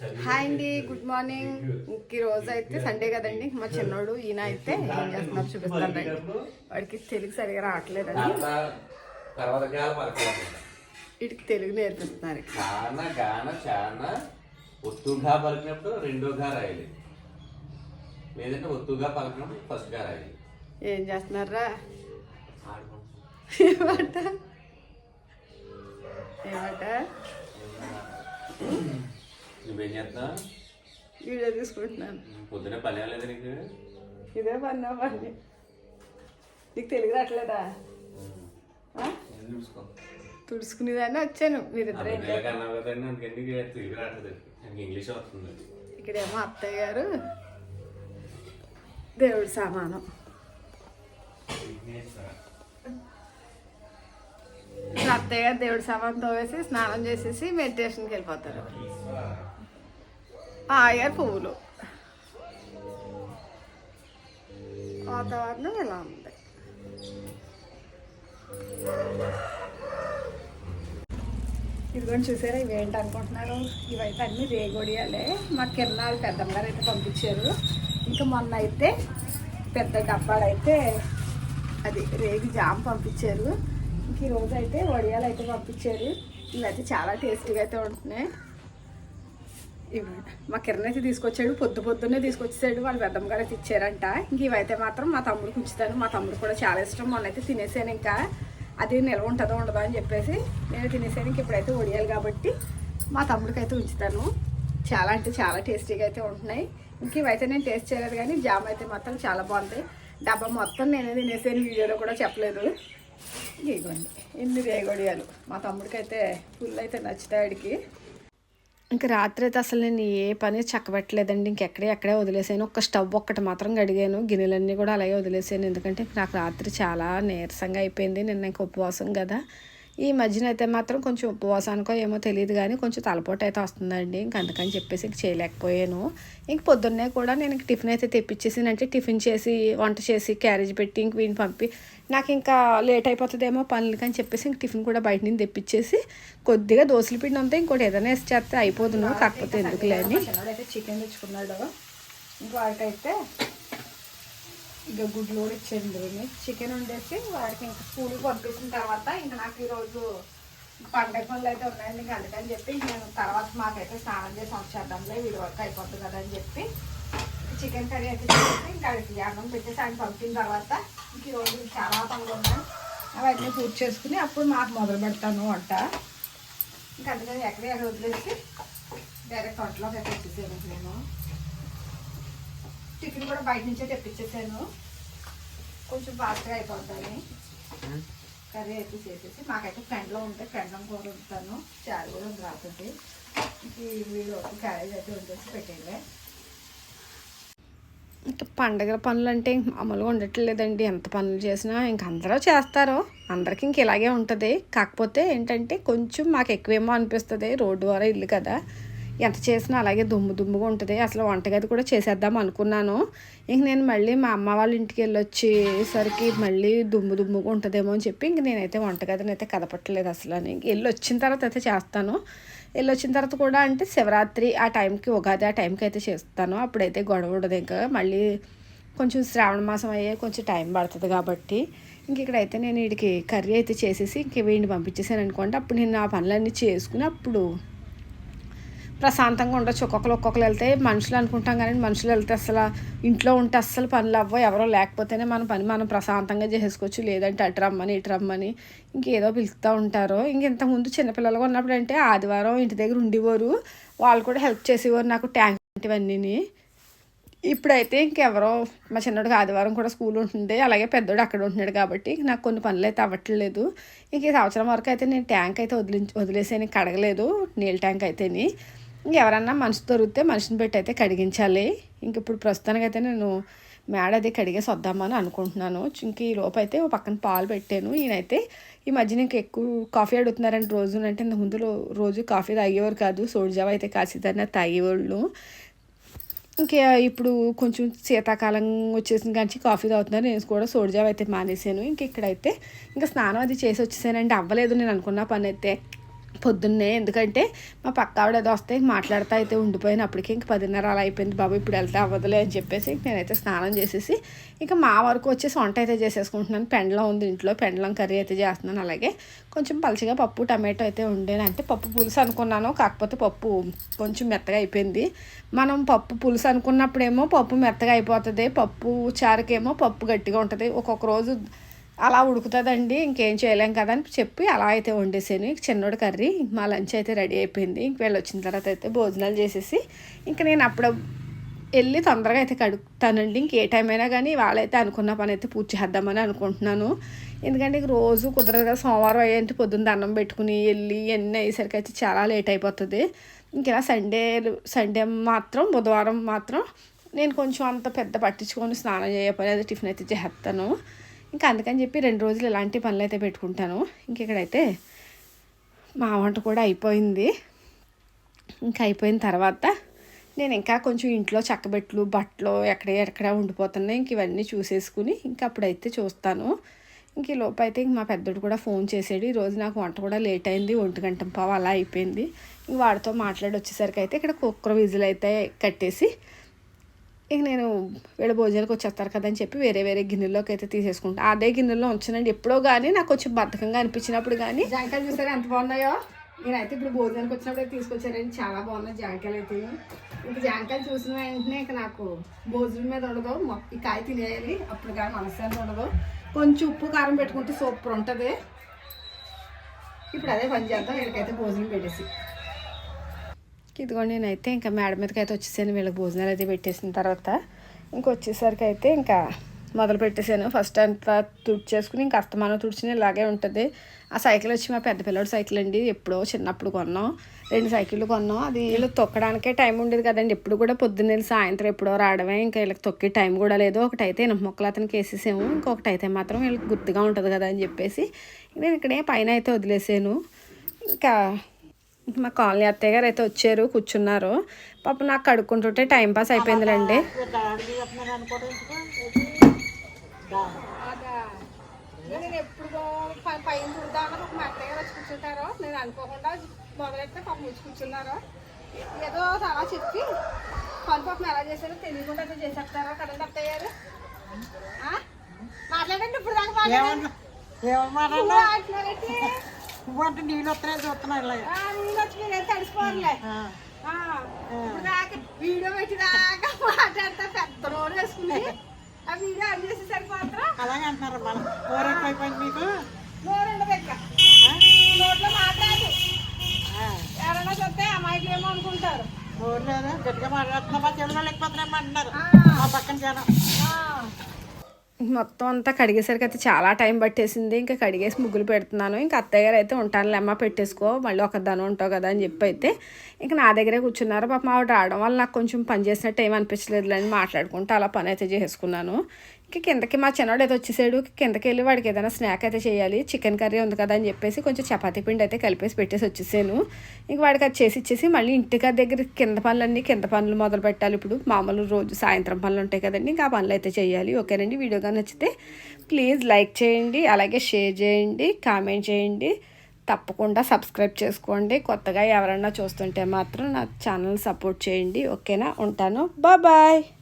Hi అండి good morning. ఇంక ఈ రోజు అయితే సండే కదండి. మా చిన్నోడు ఈయన అయితే ఏం చేస్తున్నారు చూపిస్తానండి వాడికి తెలుగు సరిగా రావట్లేదండి. వీటికి తెలుగు నేర్పిస్తున్నారు. గాన గాన చాన ఒత్తుగా పలికినప్పుడు రెండోగా రాయాలి. లేదంటే ఒత్తుగా పలికినప్పుడు ఫస్ట్గా రాయాలి. ఏం చేస్తున్నారా? ఏమాట? ఏమాట? నువ్వేం చేస్తున్నావు వీడియో తీసుకుంటున్నాను. పొద్దున పని లేదు నీకు? ఇదే పన్నా పని. నీకు తెలుగు రావట్లేదా? తుడుచుకునేదాన్ని వచ్చాను. మీరిద్దరే ఇంగ్లీష్ వస్తుంది. ఇక్కడేమో అత్తయ్య గారు దేవుడి సామానం. అత్తయ్య గారు దేవుడి సామాన్ తోవేసి స్నానం చేసేసి మెడిటేషన్కి వెళ్ళిపోతారు. ఆగారు పువ్వులు. వాతావరణం ఇలా ఉంది? ఇదిగోండి చూసారా ఇవి ఏంటి అనుకుంటున్నారు? ఇవైతే అన్ని రేగొడియాలే. మా కిరణాలు పెద్దమ్మ గారు అయితే పంపించారు. ఇంకా మొన్న అయితే పెద్ద డబ్బాలు అయితే అది రేగి జామ్ పంపించారు. ఇంక ఈరోజు అయితే వడియాలు అయితే పంపించారు. అయితే చాలా టేస్టీగా అయితే ఉంటున్నాయి. మా కిరణ్ అయితే తీసుకొచ్చాడు పొద్దు పొద్దున్నే తీసుకొచ్చేసాడు వాళ్ళ పెద్దమ్మ గారు అయితే ఇచ్చారంట. ఇంక ఇవైతే మాత్రం మా తమ్ముడికి ఉంచుతాను మా తమ్ముడు కూడా చాలా ఇష్టం. మొన్నైతే తినేసాను ఇంకా. అది నిల్వ ఉంటుందో ఉండదో అని చెప్పేసి నేను తినేసాను. ఇంక ఇప్పుడైతే ఒడియాలి కాబట్టి మా తమ్ముడికి అయితే ఉంచుతాను. చాలా అంటే చాలా టేస్టీగా అయితే ఉంటున్నాయి. ఇంక ఇవైతే నేను టేస్ట్ చేయలేదు కానీ జామ్ అయితే మాత్రం చాలా బాగుంది. డబ్బా మొత్తం నేనే తినేసాను. వీడియోలో కూడా చెప్పలేదు. ఇదిగోండి ఇన్ని రేగొడియాలు మా తమ్ముడికి అయితే ఫుల్ అయితే నచ్చుతాయి ఆడికి. ఇంకా రాత్రి అయితే అసలు నేను ఏ పని చక్కబెట్టలేదండి. ఇంకెక్కడే ఎక్కడే వదిలేసాను. ఒక్క స్టవ్ ఒక్కటి మాత్రం గడిగాను గిన్నెలన్నీ కూడా అలాగే వదిలేసాను. ఎందుకంటే నాకు రాత్రి చాలా నీరసంగా అయిపోయింది. నిన్న ఇంక ఉపవాసం కదా. ఈ మధ్యన అయితే మాత్రం కొంచెం ఉపవాసానికో ఏమో తెలియదు కానీ కొంచెం తలపోటు అయితే వస్తుందండి. ఇంక అందుకని చెప్పేసి ఇంక చేయలేకపోయాను. ఇంక పొద్దున్నే కూడా నేను ఇంక టిఫిన్ అయితే తెప్పించేసానంటే టిఫిన్ చేసి వంట చేసి క్యారేజ్ పెట్టి ఇంక వీని పంపి నాకు ఇంకా లేట్ అయిపోతుందేమో పనులకి అని చెప్పేసి ఇంక టిఫిన్ కూడా బయట నుంచి తెప్పించేసి కొద్దిగా దోశల పిండి ఉంటే ఇంకోటి ఏదైనా వేసి చేస్తే అయిపోదును. కాకపోతే ఎందుకు లేని అయితే చికెన్ తెచ్చుకున్నాడు. ఇంకో ఇక గుడ్లు కూడా ఇచ్చేయండి చికెన్ వండేసి వాడికి ఇంకా స్కూల్కి పంపించిన తర్వాత ఇంకా నాకు ఈరోజు పండగ పనులు అయితే ఉన్నాయండి. ఇంకా అందుకని చెప్పి నేను తర్వాత మాకైతే స్నానం చేసి వచ్చేద్దాంలే వీడి వరకు అయిపోతుంది కదా అని చెప్పి చికెన్ కర్రీ అయితే చేసి ఇంకా అడిగి అన్నం పెట్టేసి ఆయన పంపిన తర్వాత ఇంక ఈరోజు చాలా పనులు ఉన్నాయి. అవన్నీ పూర్తి చేసుకుని అప్పుడు మాకు మొదలు పెడతాను వంట. ఇంకా అందుకని ఎక్కడ ఎక్కడ వదిలేసి డైరెక్ట్ వంటలోకి అయితే వచ్చేసాను నేను. టిఫిన్ కూడా బయట నుంచే తెప్పించేసాను. కొంచెం ఫాస్ట్గా అయిపోతాయి. కర్రీ అయితే చేసేసి మాకైతే ఫ్రెండ్లో ఉంటే ఫ్రెండ్లో కూడా ఉంటాను. చారు కూడా ఉంది వీడియో క్యారేజ్ అయితే ఇంకా పండగల పనులు అంటే మామూలుగా ఉండట్లేదండి. ఎంత పనులు చేసినా ఇంక అందరూ చేస్తారు. అందరికీ ఇంక ఇలాగే ఉంటుంది. కాకపోతే ఏంటంటే కొంచెం మాకు ఎక్కువేమో అనిపిస్తుంది. రోడ్డు ద్వారా ఇల్లు కదా. ఎంత చేసినా అలాగే దుమ్ము దుమ్ముగా ఉంటుంది. అసలు వంటగది కూడా చేసేద్దాం అనుకున్నాను. ఇంక నేను మళ్ళీ మా అమ్మ వాళ్ళ ఇంటికి వెళ్ళొచ్చేసరికి మళ్ళీ దుమ్ము దుమ్ముగా ఉంటుందేమో అని చెప్పి ఇంక నేనైతే వంటగదిని అయితే కదపట్లేదు అసలు అని. ఇంక వెళ్ళి వచ్చిన తర్వాత అయితే చేస్తాను. వెళ్ళి వచ్చిన తర్వాత కూడా అంటే శివరాత్రి ఆ టైంకి ఉగాది ఆ టైంకి అయితే చేస్తాను. అప్పుడైతే గొడవ ఉండదు. ఇంకా మళ్ళీ కొంచెం శ్రావణ మాసం అయ్యే కొంచెం టైం పడుతుంది కాబట్టి ఇంక ఇక్కడైతే నేను వీడికి కర్రీ అయితే చేసేసి ఇంక వీడిని పంపించేసాను అనుకోండి. అప్పుడు నేను ఆ పనులన్నీ చేసుకుని అప్పుడు ప్రశాంతంగా ఉండొచ్చు. ఒక్కొక్కరు ఒక్కొక్కరు వెళ్తే మనుషులు అనుకుంటాం కానీ మనుషులు వెళ్తే అసలు ఇంట్లో ఉంటే అస్సలు పనులు అవ్వ ఎవరో లేకపోతేనే మన పని మనం ప్రశాంతంగా చేసుకోవచ్చు. లేదంటే అటు రమ్మని ఇటు రమ్మని ఇంకేదో పిలుస్తూ ఉంటారు. ఇంక ఇంతకుముందు చిన్నపిల్లలుగా ఉన్నప్పుడు అంటే ఆదివారం ఇంటి దగ్గర ఉండేవారు. వాళ్ళు కూడా హెల్ప్ చేసేవారు నాకు ట్యాంక్ ఇవన్నీ ఇప్పుడైతే ఇంకెవరో మా చిన్నోడికి ఆదివారం కూడా స్కూల్ ఉంటుంది అలాగే పెద్దోడు అక్కడ ఉంటున్నాడు కాబట్టి నాకు కొన్ని పనులు అయితే అవ్వట్లేదు. ఇంక ఈ సంవత్సరం వరకు అయితే నేను ట్యాంక్ అయితే వదిలి వదిలేసేని కడగలేదు. నీళ్ళ ట్యాంక్ అయితేని. ఎవరన్నా మనిషి దొరికితే మనిషిని పెట్టి అయితే కడిగించాలి. ఇంక ఇప్పుడు ప్రస్తుతానికి అయితే నేను మేడ అది కడిగేసి వద్దామని అనుకుంటున్నాను. ఇంక ఈ లోపు అయితే ఓ పక్కన పాలు పెట్టాను. ఈయనైతే ఈ మధ్యన ఇంక ఎక్కువ కాఫీ అడుగుతున్నారంటే రోజు అంటే ఇంత ముందు రోజు కాఫీ తాగేవారు కాదు. సోడిజావ అయితే కాసిదాన్ని తాగేవాళ్ళు. ఇంకా ఇప్పుడు కొంచెం శీతాకాలం వచ్చేసిన కానీ కాఫీ తాగుతున్నారు. నేను కూడా సోడిజావ అయితే మానేశాను. ఇంక ఇక్కడైతే ఇంకా స్నానం అది చేసి వచ్చేసానండి. అవ్వలేదు నేను అనుకున్న పని అయితే పొద్దున్నే. ఎందుకంటే మా పక్క ఆవిడ ఏదో వస్తే మాట్లాడుతూ అయితే ఉండిపోయినప్పటికీ ఇంక పదిన్నర అలా అయిపోయింది బాబు ఇప్పుడు వెళ్తే అవ్వదులే అని చెప్పేసి నేనైతే స్నానం చేసేసి ఇంకా మా వరకు వచ్చేసి వంట అయితే చేసేసుకుంటున్నాను. పెండలం ఉంది ఇంట్లో పెండలం కర్రీ అయితే చేస్తున్నాను. అలాగే కొంచెం పలచగా పప్పు టమాటో అయితే ఉండేది అంటే పప్పు పులుసు అనుకున్నాను కాకపోతే పప్పు కొంచెం మెత్తగా అయిపోయింది. మనం పప్పు పులుసు అనుకున్నప్పుడేమో పప్పు మెత్తగా అయిపోతుంది పప్పు చారుకేమో పప్పు గట్టిగా ఉంటుంది. ఒక్కొక్క రోజు అలా ఉడుకుతుందండి ఇంకేం చేయలేం కదా అని చెప్పి అలా అయితే వండేసాను. ఇంక చిన్నోడు కర్రీ మా లంచ్ అయితే రెడీ అయిపోయింది. ఇంక వీళ్ళు వచ్చిన తర్వాత అయితే భోజనాలు చేసేసి ఇంక నేను అప్పుడు వెళ్ళి తొందరగా అయితే కడుగుతానండి. ఇంక ఏ టైం అయినా కానీ వాళ్ళైతే అనుకున్న పని అయితే పూర్తి చేద్దామని అనుకుంటున్నాను. ఎందుకంటే రోజు కుదరదు కదా సోమవారం అయ్యేంటి పొద్దున్న దండం పెట్టుకుని వెళ్ళి ఎన్ని అయ్యేసరికి అయితే చాలా లేట్ అయిపోతుంది. ఇంక ఇలా సండే సండే మాత్రం బుధవారం మాత్రం నేను కొంచెం అంత పెద్ద పట్టించుకొని స్నానం చేయకపోతే అది టిఫిన్ అయితే చేస్తాను. ఇంకా అందుకని చెప్పి రెండు రోజులు ఇలాంటి పనులు అయితే పెట్టుకుంటాను. ఇంకెక్కడైతే మా వంట కూడా అయిపోయింది. ఇంకా అయిపోయిన తర్వాత నేను ఇంకా కొంచెం ఇంట్లో చక్కబెట్లు బట్టలు ఎక్కడ ఎక్కడ ఉండిపోతున్నాయి. ఇంక ఇవన్నీ చూసేసుకుని ఇంకా అప్పుడైతే చూస్తాను. ఇంక లోపు అయితే ఇంక మా పెద్దోడు కూడా ఫోన్ చేసాడు. ఈరోజు నాకు వంట కూడా లేట్ అయింది. ఒంటి గంట పావు అలా అయిపోయింది. ఇంక వాడితో మాట్లాడి వచ్చేసరికి అయితే ఇక్కడ కుక్కర్ విజిల్ అయితే కట్టేసి ఇక నేను వీళ్ళ భోజనాలకు వచ్చేస్తారు కదా అని చెప్పి వేరే వేరే గిన్నెల్లోకి అయితే తీసేసుకుంటా. అదే గిన్నెలో ఉంచానండి ఎప్పుడో కానీ నాకు కొంచెం బద్ధకంగా అనిపించినప్పుడు కానీ జాంకాయలు చూసారా ఎంత బాగున్నాయో? నేనైతే ఇప్పుడు భోజనానికి వచ్చినప్పుడు తీసుకొచ్చారండి చాలా బాగున్నాయి జాంకాయలు అయితే. ఇంక జాంకాయలు చూసిన వెంటనే ఇక నాకు భోజనం మీద ఉండదు. ఈ కాయ తినేయాలి. అప్పుడు కానీ మనశ్శాంతి ఉండదు. కొంచెం ఉప్పు కారం పెట్టుకుంటే సూపర్ ఉంటుంది. ఇప్పుడు అదే పని చేద్దాం. వీళ్ళకైతే భోజనం పెట్టేసి. ఇదిగోండి నేనైతే ఇంకా మేడ మీదకి అయితే వచ్చేసాను వీళ్ళకి భోజనాలు అయితే పెట్టేసిన తర్వాత. ఇంక వచ్చేసరికి అయితే ఇంకా మొదలు పెట్టేసాను. ఫస్ట్ అంతా తుడిచేసుకుని ఇంకా అస్తమానం తుడిచిన ఇలాగే ఉంటుంది. ఆ సైకిల్ వచ్చి మా పెద్ద పిల్లడి సైకిల్ అండి. ఎప్పుడో చిన్నప్పుడు కొన్నాం. రెండు సైకిళ్ళు కొన్నాం. అది వీళ్ళు తొక్కడానికే టైం ఉండేది కదండి. ఎప్పుడు కూడా పొద్దున్న సాయంత్రం ఎప్పుడో రావడమే. ఇంకా వీళ్ళకి తొక్కే టైం కూడా లేదు. ఒకటైతే ఇనప మొక్కలు అతనికి వేసేసాము. ఇంకొకటి అయితే మాత్రం వీళ్ళకి గుర్తుగా ఉంటుంది కదా అని చెప్పేసి నేను ఇక్కడే పైన అయితే వదిలేసాను. ఇంకా మా కాలనీ అత్తయ్య గారు అయితే వచ్చారు కూర్చున్నారు. పాప నాకు కడుక్కుంటుంటే టైం పాస్ అయిపోయిందిలేండి. నేను ఎప్పుడు పైన చూద్దామని మా అత్తయ్య గారు వచ్చి కూర్చుంటారు నేను అనుకోకుండా మొదలెడితే పాపం వచ్చి కూర్చున్నారు ఏదో అలా చెప్పి పని పాపం ఎలా చేశారో తెలియకుండా అయితే చేసేస్తారో కదండి అత్తయ్య గారు ఆ? మాట్లాడండి ఇప్పుడు దాకా మాట్లాడండి. ఏమన్నా నువ్వు మాట్లాడండి. నువ్వు అంటే నీళ్ళు వస్తున్నాయి చూస్తున్నావు ఇలా నీళ్ళు వచ్చి మీరేం తడిసిపోరులే వీడియో పెట్టి దాకా మాట్లాడతా పెద్ద రోడ్ వేసుకుని ఆ వీడియో ఆన్ చేసేసరికి మాత్రం అలాగే అంటున్నారు మనం ఊరెక్కువ అయిపోయింది మీకు? నోరు ఉండదు ఇంకా. ఆ? నోట్లో మాట్లాడు ఎవరైనా చూస్తే అమ్మాయిలు ఏమో అనుకుంటారు. ఊరు లేదు? గట్టిగా మాట్లాడుతున్నామా చెవులు లేకపోతున్నామా అంటున్నారు. ఆ, మా పక్కన జనం. మొత్తం అంతా కడిగేసరికి అయితే చాలా టైం పట్టేసింది. ఇంకా కడిగేసి ముగ్గులు పెడుతున్నాను. ఇంకా అత్తయ్య గారు అయితే ఉంటాను అమ్మ పెట్టేసుకో మళ్ళీ ఒక దాని ఉంటావు కదా అని చెప్పి అయితే ఇంకా నా దగ్గరే కూర్చున్నారు. పాప ఆవిడ రావడం వల్ల నాకు కొంచెం పని చేసినట్టు ఏం అని మాట్లాడుకుంటూ అలా పని అయితే చేసుకున్నాను. కిందకి మా చిన్నవాడు అయితే వచ్చేసాడు. కిందకి వెళ్ళి వాడికి ఏదైనా స్నాక్ అయితే చేయాలి. చికెన్ కర్రీ ఉంది కదా అని చెప్పేసి కొంచెం చపాతీ పిండి అయితే కలిపేసి పెట్టేసి వచ్చేసాను. ఇంక వాడికి అది చేసి ఇచ్చేసి మళ్ళీ ఇంటికి దగ్గర కింద పనులన్నీ కింద పనులు మొదలు పెట్టాలి. ఇప్పుడు మామూలు రోజు సాయంత్రం పనులు ఉంటాయి కదండి. ఇంకా ఆ పనులు అయితే చేయాలి. ఓకేనండి. వీడియోగా నచ్చితే ప్లీజ్ లైక్ చేయండి. అలాగే షేర్ చేయండి. కామెంట్ చేయండి. తప్పకుండా సబ్స్క్రైబ్ చేసుకోండి. కొత్తగా ఎవరన్నా చూస్తుంటే మాత్రం నా ఛానల్ సపోర్ట్ చేయండి. ఓకేనా? ఉంటాను. బాయ్.